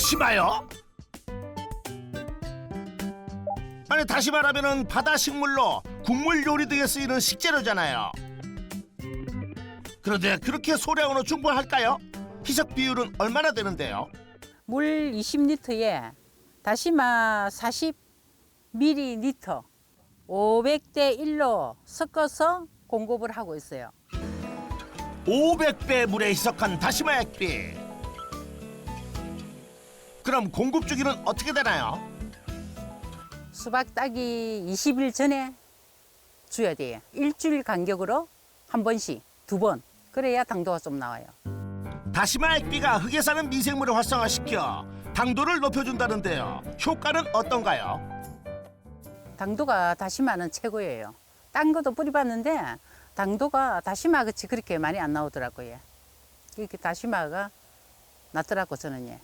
다시마요? 아니 다시마라면은 바다 식물로 국물 요리 등에 쓰이는 식재료잖아요. 그런데 그렇게 소량으로 충분할까요? 희석 비율은 얼마나 되는데요? 물 20리터에 다시마 40ml 500대 1로 섞어서 공급을 하고 있어요. 500배 물에 희석한 다시마 액비. 그럼 공급 주기는 어떻게 되나요? 수박 따기 20일 전에 줘야 돼요. 일주일 간격으로 한 번씩 두 번. 그래야 당도가 좀 나와요. 다시마 액비가 흙에 사는 미생물을 활성화시켜 당도를 높여준다는데요. 효과는 어떤가요? 당도가 다시마는 최고예요. 딴 것도 뿌려봤는데 당도가 다시마 같이 그렇게 많이 안 나오더라고요. 이렇게 다시마가 낫더라고 저는 예.